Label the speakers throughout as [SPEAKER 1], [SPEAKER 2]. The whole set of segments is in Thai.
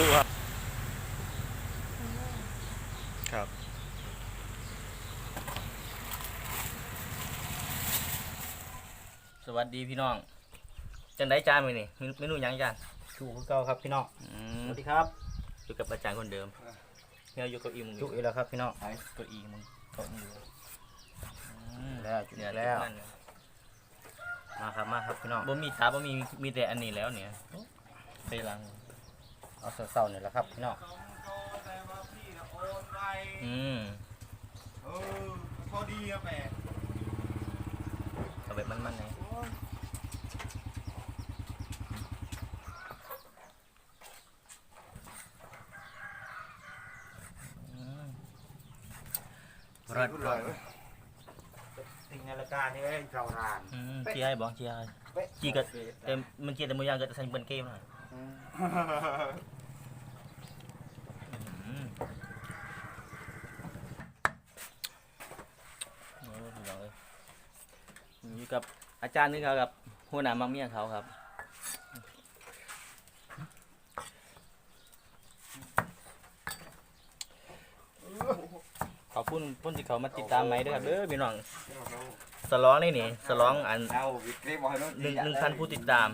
[SPEAKER 1] สู้ๆครับ ครับ
[SPEAKER 2] สวัสดีพี่น้อง จังได้จานมือนี่เมนูหยังจาน
[SPEAKER 3] ถูกเก่าครับพี่น้อง
[SPEAKER 2] อื
[SPEAKER 3] ส
[SPEAKER 2] ม
[SPEAKER 3] วัสดีครับ
[SPEAKER 2] อยู่กับอาจารย์คนเดิมเฮียอยู่กับอีมึง
[SPEAKER 3] จุอีกแล้วครับพี่น้อง
[SPEAKER 2] ไอ้ตัวอีมึงโต๊ะมึงอยู่อืม
[SPEAKER 3] แล้วจุ
[SPEAKER 2] เนี่ย
[SPEAKER 3] แล้ว
[SPEAKER 2] นั่นเนี่ย
[SPEAKER 3] มาครับมาครับพี่น้อง
[SPEAKER 2] บ่มีตาบ่มีมีแต่อันนี้แล้วเนี่ยไปหลัง
[SPEAKER 3] เอาเศร้าๆนี่แหละครับพี่น้อง
[SPEAKER 2] อืม
[SPEAKER 1] เออพอดีครับแม่
[SPEAKER 2] เอาแบบมันๆเลยอืมรสรส
[SPEAKER 3] สิ่งในรายการนี่เราราน
[SPEAKER 2] อืมเจียให้บอกเจียให้จีก็แต่มันเจียแต่มือย่างก็จะใส่เป็นเกมหน่อยอืมโอ้พี่น้องเอ้ยอยู่กับ อาจารย์นี่ครับกับหัวหน้ามังเมียเขาครับขอบคุณพื่นที่เขามาติดตามไหมด้วยครับเด้อพี่น้องสลองนี่นี่สลองอัน
[SPEAKER 1] ห
[SPEAKER 2] นึ่งหนึ่งพันผู้ติดตาม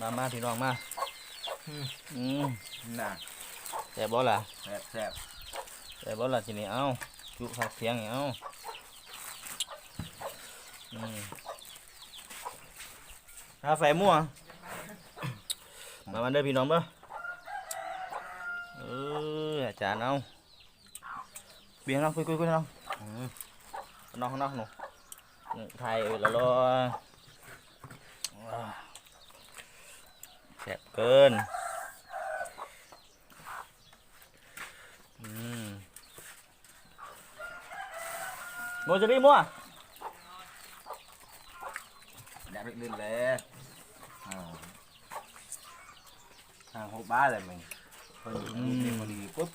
[SPEAKER 2] มามาพี่น้องมา อืม
[SPEAKER 1] น่ะ
[SPEAKER 2] แต่บ่ล่ะ
[SPEAKER 1] แซ่บแซ่บ
[SPEAKER 2] แต่บ่ล่ะทีนี้เอ้าจุผักเสียงนี่เอ้าอืมกาแฟมั่วมามาเด้อพี่น้องเด้อเอออาจารย์เอาเบียงเนาะคุยคุยคุยเนาะอืมน้องข้างนอกหนูอืมไทยเออและรอว้าวแซ่บเกินอืม โมจะรีมั่ว
[SPEAKER 1] อยากไปลื่นเลยอ่าทางหกบ้านเลยมึงพอดีพอดีปุ๊บ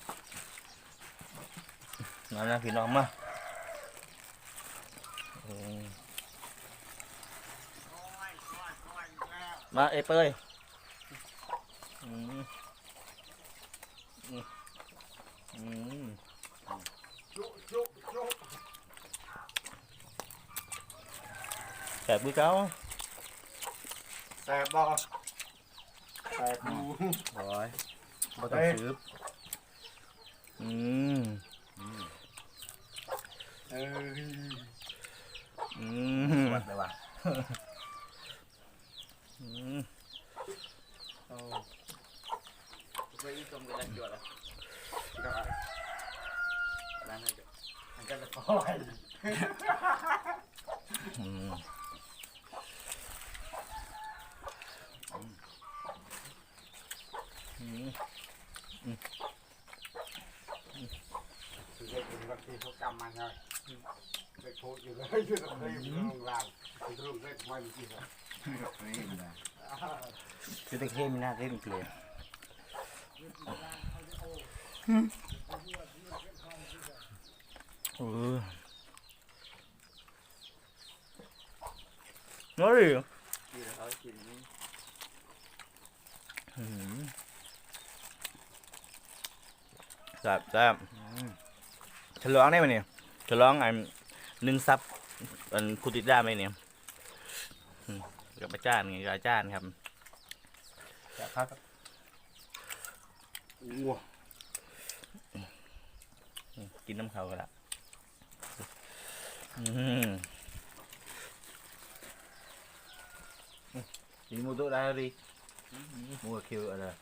[SPEAKER 2] มานะพี่น้องมาอืมมาเอ้ยเปยอืมอืม อืมแสบมือเก้า
[SPEAKER 1] แซ่บบ่แซ่บดู
[SPEAKER 3] โอ้ยบ่ต้องซื้อ
[SPEAKER 2] อืม
[SPEAKER 1] เออ
[SPEAKER 2] อืม
[SPEAKER 1] วัดเลยว่ะ
[SPEAKER 2] อืม
[SPEAKER 3] ไปอีกตรงกันได้จวดแล้ว
[SPEAKER 1] ก็อะไร
[SPEAKER 3] ร้านนั้นจะมันก็จะปล่อย
[SPEAKER 2] อืมอืม
[SPEAKER 1] คือเด็กเป็นบางทีเขาจำมันเลยเด็กพูดอยู่เลยอยู่ตรงนี้อยู่ตรงกลางอยู่ตรงเล็กมันจริงๆนี่นะ
[SPEAKER 3] คือตะ เข้มน่าเล่นเกลือ
[SPEAKER 2] เออเฮ้ย
[SPEAKER 3] ที่เขากินนี่
[SPEAKER 2] อืมแซ่บแซ่บฉลองได้ไหมเนี่ยฉลองอันหนึ่งซับอันผู้ติดตามไหมเนี่ยอืมกับอาจารย์ไงกับอาจารย์ครับ
[SPEAKER 3] จะพัก
[SPEAKER 1] ว้า
[SPEAKER 2] กินน้ำเขากันละอืม
[SPEAKER 1] chỉ mua tốt đây đi mua kêu ở đây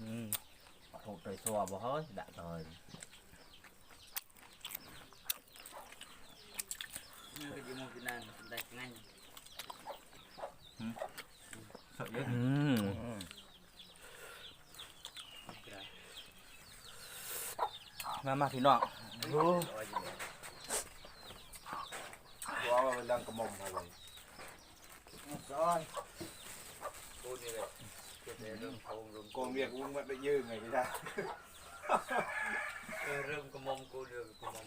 [SPEAKER 2] อืม
[SPEAKER 1] thuộc trời xòa bỏ hết đã rồi
[SPEAKER 3] มันก็จะมองกินนั่นได้งั้น
[SPEAKER 1] sợ nhất
[SPEAKER 2] อืม มาพี่น้องว้าวมันดัง
[SPEAKER 1] กระมมอะไร
[SPEAKER 3] ซอยพูดนี่เลยเกี่ยกับเรื่องโกง
[SPEAKER 2] รุม
[SPEAKER 3] โกง
[SPEAKER 2] เรี
[SPEAKER 1] ยกวุ้ง
[SPEAKER 3] มัน
[SPEAKER 2] ไปยืมไงพี่ได้เรื่องกระมมกูเรื่องกระมม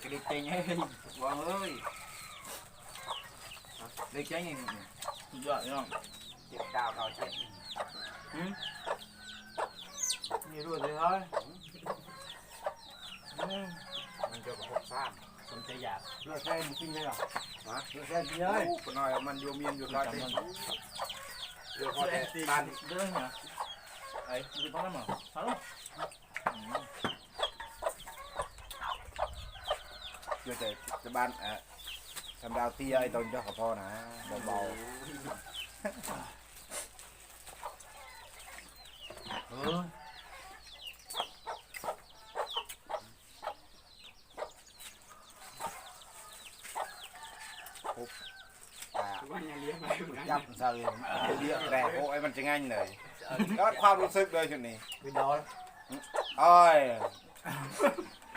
[SPEAKER 3] Ủa, thì cái đi chơi nhé Quang ơi đi chơi nhé
[SPEAKER 2] สุดยอดพี่น้อง
[SPEAKER 1] เจ็บดาวเราเจ็บ
[SPEAKER 3] như đùa thế thôi Ừ.
[SPEAKER 1] มันจะกระทบซ้
[SPEAKER 2] สนใจอยากำ
[SPEAKER 1] เลือดแท้มันกินเลยเหรอฮะเลื อดแท้กินเลยโอ้หน่อยมันโยเมียนอยู่ร้อยเต็มเดี๋ยวพอแต่ตัน
[SPEAKER 2] เรื่องเหรอไอ้ดูต้องนั่นเหรอฮัลโหลอืม
[SPEAKER 1] เดี๋ยวแต่จะบ้านเอ่อทำดาวเตี้ยไอ้ตอนเจ้าขอพ่อนะเบา
[SPEAKER 2] เออ
[SPEAKER 1] ๆอ่ายับซะเลยเรียกแรงโอ้ยมันจะง่ายเลยก็ความรู้สึกเลยชุดนี้
[SPEAKER 3] Bên đó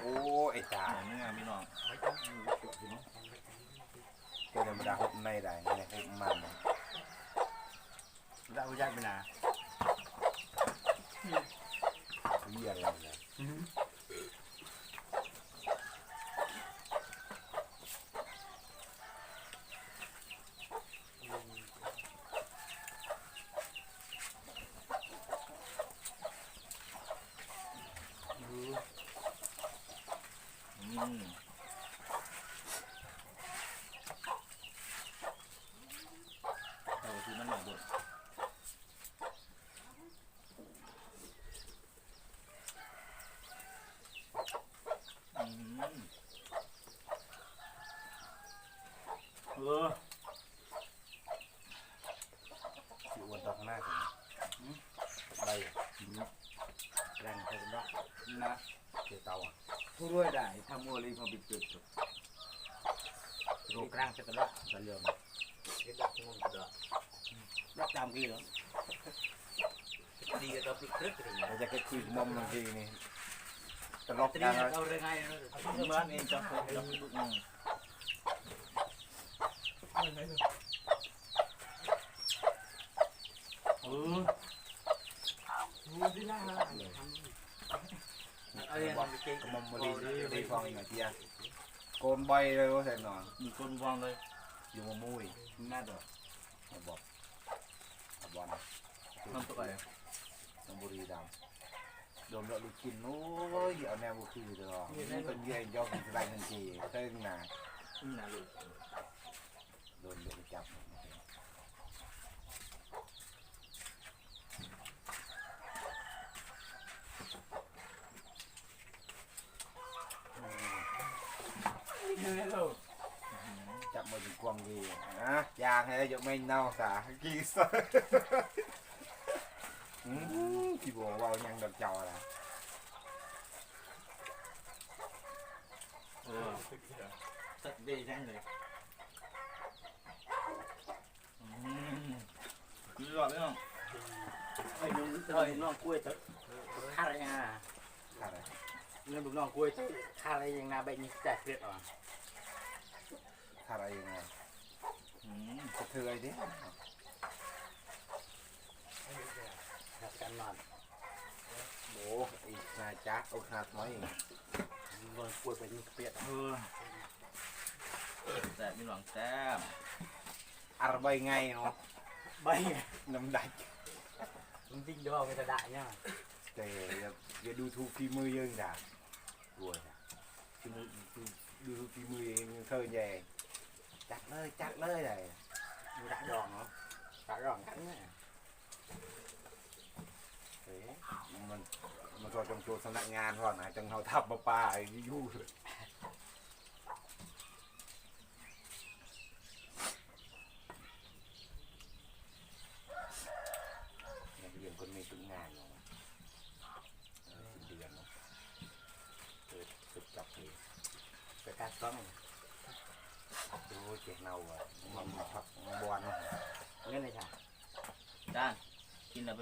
[SPEAKER 1] โอ้ยโอ้ยไอ้ตา
[SPEAKER 2] เนี่งานพี่น้อง
[SPEAKER 1] ก็ธรรมดาหุบในได้ในหุบมัน
[SPEAKER 3] Đã có dạy bên nào
[SPEAKER 1] เยี่ยอะไรเลย
[SPEAKER 2] อืมเอาคือมันหน่อยบดอืมเออ
[SPEAKER 1] สิอ้วนตอกหน้าสิใบแรงไปกันได้
[SPEAKER 3] Nè
[SPEAKER 1] เกี่ยวเตาอะ
[SPEAKER 3] Thu đuôi đại tham mua lên không bị tuyệt được
[SPEAKER 1] โรคร่างจะกระลักจะเรื่อง
[SPEAKER 3] Cái đặt ngon của đó
[SPEAKER 2] รักตามกี่เหรอ
[SPEAKER 3] Đi ở đó bị trích rồi
[SPEAKER 1] เราจะแค่คุยมอมบางทีนี่ตลก
[SPEAKER 3] Đi
[SPEAKER 1] กัน
[SPEAKER 3] là đâu ra ngay nó
[SPEAKER 2] เมื่อวานเองจะเคยจะไปดูอืมเออ
[SPEAKER 3] Ở đây là cái
[SPEAKER 1] มอมบดีดีฟองหน่อยเทียโกนใบเลย ว่าแสนนอน
[SPEAKER 2] มีคนวางเลย
[SPEAKER 1] อยู่มามุ้ย
[SPEAKER 3] Nè rồi
[SPEAKER 1] มาบอกมาบอล
[SPEAKER 2] น้ำตกอะไร
[SPEAKER 1] น้ำบุรีดำโดนเราลูกกินโอ้ยเอาแนวบุคือเลยนี่เป็นเยี่ยยอมสบายทันทีเต้นหนา
[SPEAKER 2] อืมน่ารู้
[SPEAKER 1] โดนเด็กจับ จับมือถึงกวางวีนะยางให้ยกไม่เน่าสากี่สกี่บัววาวยังดับจ้าอะไร
[SPEAKER 2] เออตัดดีจังเลยอืมคือหลอดไม่ต้อง
[SPEAKER 3] Ôi đúng rồi nó cuối tới Khá là nha
[SPEAKER 1] ขาอะไร
[SPEAKER 3] nó đúng nó cuối tới Khá là nha bệnh như chạy tuyệt rồi
[SPEAKER 1] ขาอะไรยังไง กระเทยดิ
[SPEAKER 3] Thật cắn nòn
[SPEAKER 1] โอ้อีกนาจักเอาขาดน้อยอีก
[SPEAKER 3] Rồi cuối bệnh như tuyệt
[SPEAKER 2] เออแต่ไม่หลองแต้ม
[SPEAKER 1] อะไรใบไงเนาะ
[SPEAKER 3] Bay
[SPEAKER 1] น้ำดัก
[SPEAKER 3] Không tin đâu người ta đại nhá
[SPEAKER 1] แต่อย่าอย่าดูถูกฝีมือเยอะด่าด้วยนะฝีมือฝีฝี
[SPEAKER 3] ดูฝีมือเองเคยแย่ จัดเลยจัดเลยเลยดูดักดองเหรอดักดองกันเนี่ยเฮ้ยมันมันก็จงโจทย์สำนักงานก่อนนะจังเขาทับมาป่าอยู่เลยเนี่ยเรียนคนมีฝึกงานเนาะเออสิ้นเดือนเนาะเกิดฝึกจับเลยไปกัดกล้องดูเจ็บเน่าอะมันมาผักมาบอนเนาะเงี้ยเลยค่ะ
[SPEAKER 2] ด้านกินแล้วไป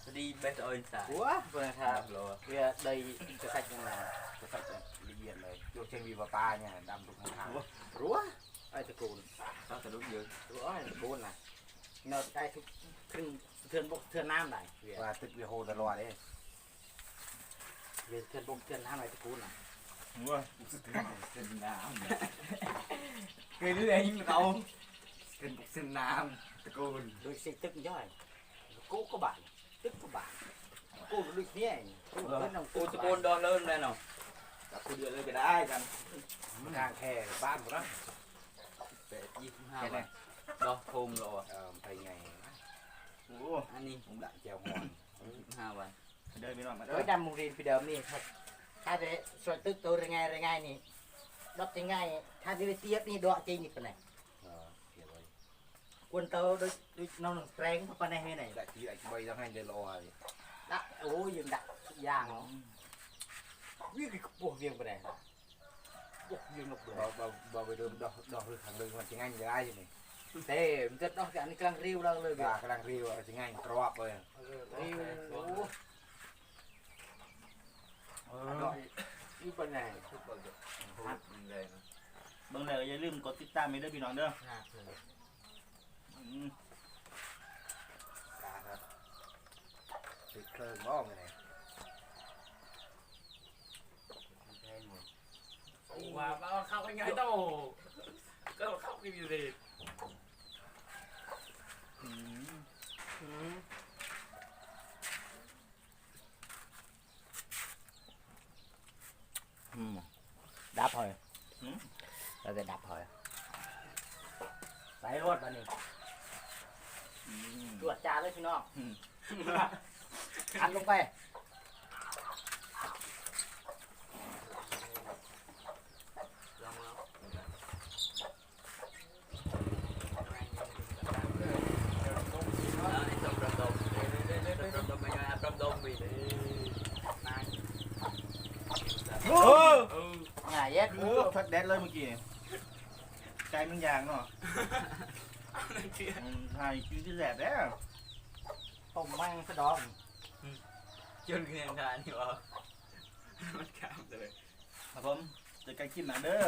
[SPEAKER 2] ล
[SPEAKER 3] ย
[SPEAKER 2] จำห้าเนี่ยอนุตะโกนกัน
[SPEAKER 3] เงื่อน
[SPEAKER 2] เออแสบพี่น้องแสบ
[SPEAKER 3] มานี่เรียก
[SPEAKER 2] ดีไปเถอะ
[SPEAKER 3] โรยโรยเลยโรยเดี๋ยวจะกูน่ะไปละวันเดินไปด้วยดี กูดูเนี่ยกูเป็นน้อง
[SPEAKER 2] กู
[SPEAKER 3] กู
[SPEAKER 2] ตะ
[SPEAKER 3] ตะ
[SPEAKER 2] โก
[SPEAKER 3] โก
[SPEAKER 2] น
[SPEAKER 3] น
[SPEAKER 2] ดอนเลิ่นเลยเนาะจับกูเดือดเลยก็ได้กัน
[SPEAKER 3] กลางแค่บ้านผมนะ
[SPEAKER 2] แปดยี่สิบห้าวันดอกโคมรอ
[SPEAKER 3] เออไปไง
[SPEAKER 2] โอ้อันนี้ผมละ
[SPEAKER 3] เจียวหอน
[SPEAKER 2] ยี่สิบห้าวันเดินไปนอนมา
[SPEAKER 3] โดยดำมุงเรียนพี่เดิมนี่ครับถ้าจะส่วนตึกตัวยังไงยังไงนี่ดอกยังไงถ้าจะไปเทียบนี่ดอกจริงนี่เป็นไง
[SPEAKER 1] เออเขียนไว้
[SPEAKER 3] ควรโตโดยโดยน้องแรงเข้าไปในให้ไหน
[SPEAKER 1] ได้ที่ไอ้ใบต้องให้เดรอเลย
[SPEAKER 3] ละโอ้ยยังดักย่างเนาะวิ่งไปปวดเวียงไปไหนปวดเวียงนกเดือ
[SPEAKER 1] บ่บ่บ่ไปเดิมดอกดอกคือทางเดินมันจะง่ายจะได้ยังไง
[SPEAKER 3] เต้มันจะดอกจากนี้กำลังริ้วเราเลย
[SPEAKER 1] กากำลังรีวจะง่ายกรอบเลย
[SPEAKER 3] ริ้วโอ้
[SPEAKER 1] เอ
[SPEAKER 3] ดอกนี่เป็นไง
[SPEAKER 2] บางแล้วอย่าลืมกดติดตามไปด้วยพี่น้องเด้อ อืม
[SPEAKER 1] กาครับ ติดเครื่องบ้องเลย
[SPEAKER 4] ว่าเอาเข้าไปไงโตก็เข้าไปอยู่ดี
[SPEAKER 2] อืม
[SPEAKER 3] อืมดับหอยเราจะดับหอยใส่รถมานี่
[SPEAKER 2] อืม
[SPEAKER 3] ตรวจจานเลยพี่น้อง
[SPEAKER 2] อืม
[SPEAKER 3] อันลงไป
[SPEAKER 4] ลองแล้วไอ้ตบระดมระดมยังไงระดมไปเลย
[SPEAKER 2] โอ้
[SPEAKER 4] เออ
[SPEAKER 3] ง่ายเย็ด
[SPEAKER 2] โหพัดแดดเลยเมื่อกี้ใจมันยางเนาะอืมถ่ายคิวที่แสบแล้ว
[SPEAKER 3] ต้มแม่งสะดอง
[SPEAKER 4] จนเงินทานนี่วะมันข้ามเลย
[SPEAKER 2] ครับผมเจอกันคลิปหน้าเด้อ